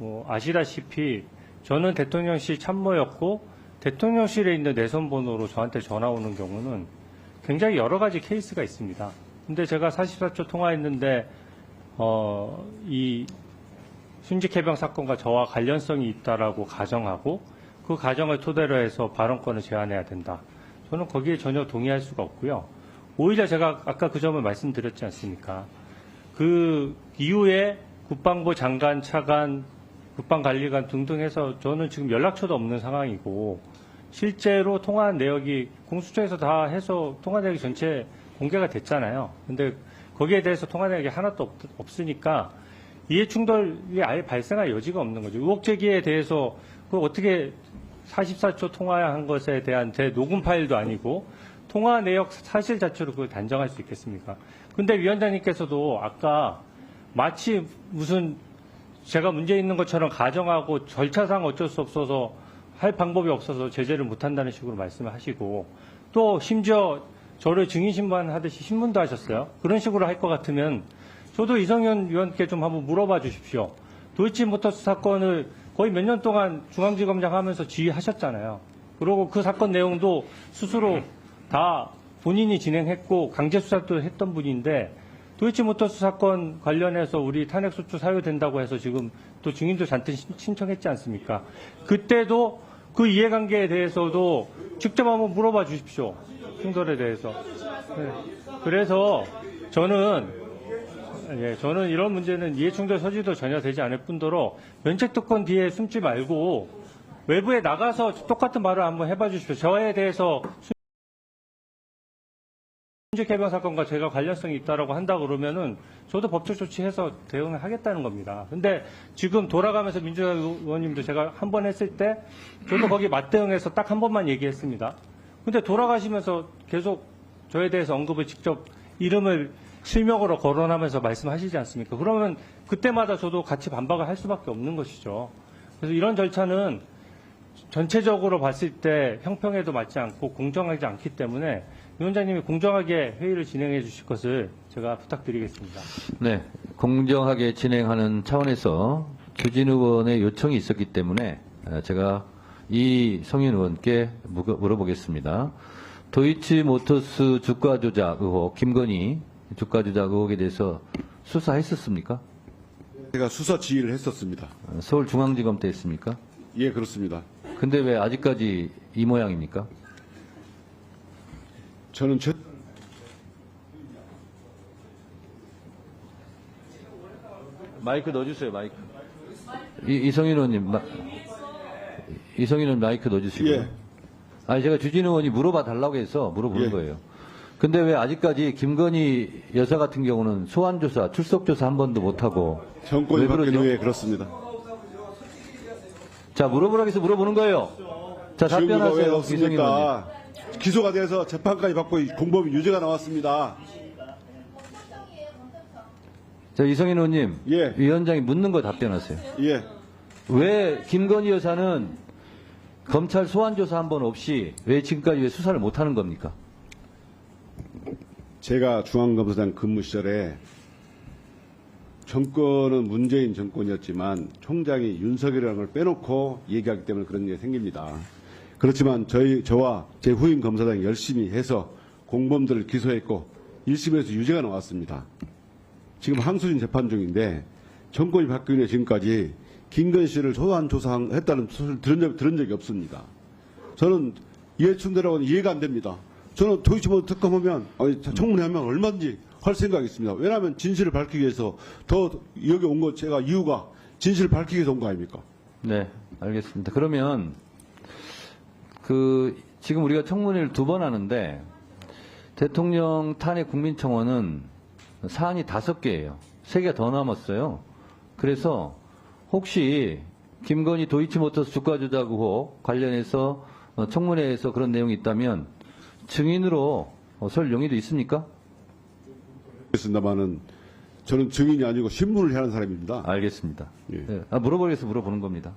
뭐 아시다시피 저는 대통령실 참모였고 대통령실에 있는 내선 번호로 저한테 전화 오는 경우는 굉장히 여러 가지 케이스가 있습니다. 근데 제가 44초 통화했는데 어, 이 순직 해병 사건과 저와 관련성이 있다라고 가정하고 그 가정을 토대로 해서 발언권을 제한해야 된다. 저는 거기에 전혀 동의할 수가 없고요. 오히려 제가 아까 그 점을 말씀드렸지 않습니까? 그 이후에 국방부 장관, 차관, 국방관리관 등등 해서 저는 지금 연락처도 없는 상황이고 실제로 통화한 내역이 공수처에서 다 해서 통화 내역이 전체 공개가 됐잖아요. 근데 거기에 대해서 통화 내역이 하나도 없, 없으니까 이해 충돌이 아예 발생할 여지가 없는 거죠. 의혹 제기에 대해서 그 어떻게 44초 통화한 것에 대한 제 녹음 파일도 아니고 통화 내역 사실 자체로 그걸 단정할 수 있겠습니까? 근데 위원장님께서도 아까 마치 무슨 제가 문제 있는 것처럼 가정하고 절차상 어쩔 수 없어서 할 방법이 없어서 제재를 못한다는 식으로 말씀을 하시고 또 심지어 저를 증인 신문 하듯이 신문도 하셨어요. 그런 식으로 할 것 같으면 저도 이성현 위원께 좀 한번 물어봐 주십시오. 도이치모터스 사건을 거의 몇 년 동안 중앙지검장 하면서 지휘하셨잖아요. 그리고 그 사건 내용도 스스로 다 본인이 진행했고 강제 수사도 했던 분인데 도이치모터스 사건 관련해서 우리 탄핵소추 사유된다고 해서 지금 또 증인도 잔뜩 신- 신청했지 않습니까? 그때도 그 이해관계에 대해서도 직접 한번 물어봐 주십시오. 충돌에 대해서. 네. 그래서 저는 예, 저는 이런 문제는 이해충돌 소지도 전혀 되지 않을 뿐더러 면책특권 뒤에 숨지 말고 외부에 나가서 똑같은 말을 한번 해봐 주십시오. 저에 대해서 순직 해병 사건과 제가 관련성이 있다라고 한다 그러면은 저도 법적 조치해서 대응을 하겠다는 겁니다. 근데 지금 돌아가면서 민주당 의원님도 제가 한 번 했을 때 저도 거기 맞대응해서 딱 한 번만 얘기했습니다. 근데 돌아가시면서 계속 저에 대해서 언급을 직접 이름을 실명으로 거론하면서 말씀하시지 않습니까? 그러면 그때마다 저도 같이 반박을 할 수밖에 없는 것이죠. 그래서 이런 절차는 전체적으로 봤을 때 형평에도 맞지 않고 공정하지 않기 때문에 위원장님이 공정하게 회의를 진행해 주실 것을 제가 부탁드리겠습니다. 네, 공정하게 진행하는 차원에서 주진 의원의 요청이 있었기 때문에 어, 제가 이 성인 의원께 무- 물어보겠습니다. 도이치 모터스 주가 조작 의혹, 김건희 주가 조작 의혹에 대해서 수사했었습니까? 제가 수사 지휘를 했었습니다. 어, 서울중앙지검 때 했습니까? 예, 그렇습니다. 근데 왜 아직까지 이 모양입니까? 저는 저, 마이크 넣어주세요, 마이크. 이, 이성인 의원님, 마, 이성인 의원 마이크 넣어주시고요. 예. 아니, 제가 주진 의원이 물어봐 달라고 해서 물어보는 예. 거예요. 근데 왜 아직까지 김건희 여사 같은 경우는 소환조사, 출석조사 한 번도 못하고. 정권이 왜 바뀐? 후에 그렇습니다. 자, 물어보라고 해서 물어보는 거예요. 자, 답변하세요, 이성인 의원님. 기소가 돼서 재판까지 받고 공범 유죄가 나왔습니다. 자, 이성인 의원님. 예. 위원장이 묻는 거 답변하세요. 예, 왜 김건희 여사는 검찰 소환 조사 한 번 없이 왜 지금까지 왜 수사를 못 하는 겁니까? 제가 중앙검사장 근무 시절에 정권은 문재인 정권이었지만 총장이 윤석열이라는 걸 빼놓고 얘기하기 때문에 그런 일이 생깁니다. 그렇지만 저희 저와 제 후임 검사장이 열심히 해서 공범들을 기소했고 1심에서 유죄가 나왔습니다. 지금 항소심 재판 중인데 정권이 바뀌기 지금까지 김건희 씨를 소환 조사했다는 소리를 들은, 적, 들은 적이 없습니다. 저는 이해충돌하고는 이해가 안 됩니다. 저는 도이치모터 특검하면 아니, 청문회 하면 얼마든지 할 생각이 있습니다. 왜냐하면 진실을 밝히기 위해서 더 여기 온거 제가 이유가 진실을 밝히기 위해서 온 거 아닙니까? 네, 알겠습니다. 그러면 그 지금 우리가 청문회를 두 번 하는데 대통령 탄핵 국민청원은 사안이 다섯 개예요. 세 개 더 남았어요. 그래서 혹시 김건희 도이치모터스 주가 조작 의혹 관련해서 어, 청문회에서 그런 내용이 있다면 증인으로 어, 설 용의도 있습니까? 그렇습니다만은 저는 증인이 아니고 신문을 해야 하는 사람입니다. 알겠습니다. 예. 네, 아, 물어보겠어 물어보는 겁니다.